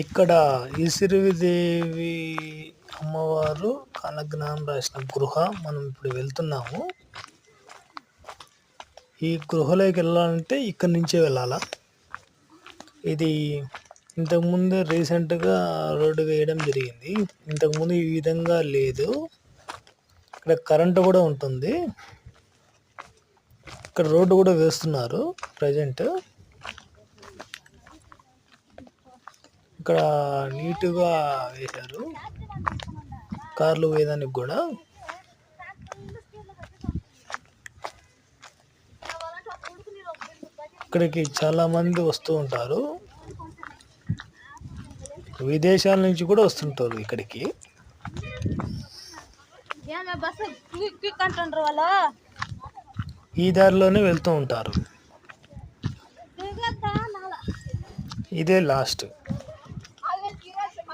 ఇక్కడ ఈశ్వరీదేవి అమ్మవారు కాలజ్ఞానం రాసిన గృహ మనం ఇప్పుడు వెళ్తున్నాము. ఈ గృహలోకి వెళ్ళాలంటే ఇక్కడి నుంచే వెళ్ళాలా? ఇది ఇంతకుముందు రీసెంట్గా రోడ్డు వేయడం జరిగింది. ఇంతకుముందు ఈ విధంగా లేదు. ఇక్కడ కరెంటు కూడా ఉంటుంది. ఇక్కడ రోడ్డు కూడా వేస్తున్నారు ప్రజెంట్. ఇక్కడ నీట్గా వేశారు. కార్లు వేయడానికి కూడా. ఇక్కడికి చాలా మంది వస్తూ ఉంటారు. విదేశాల నుంచి కూడా వస్తుంటారు ఇక్కడికి. ఈ దారిలోనే వెళ్తూ ఉంటారు. ఇదే లాస్ట్.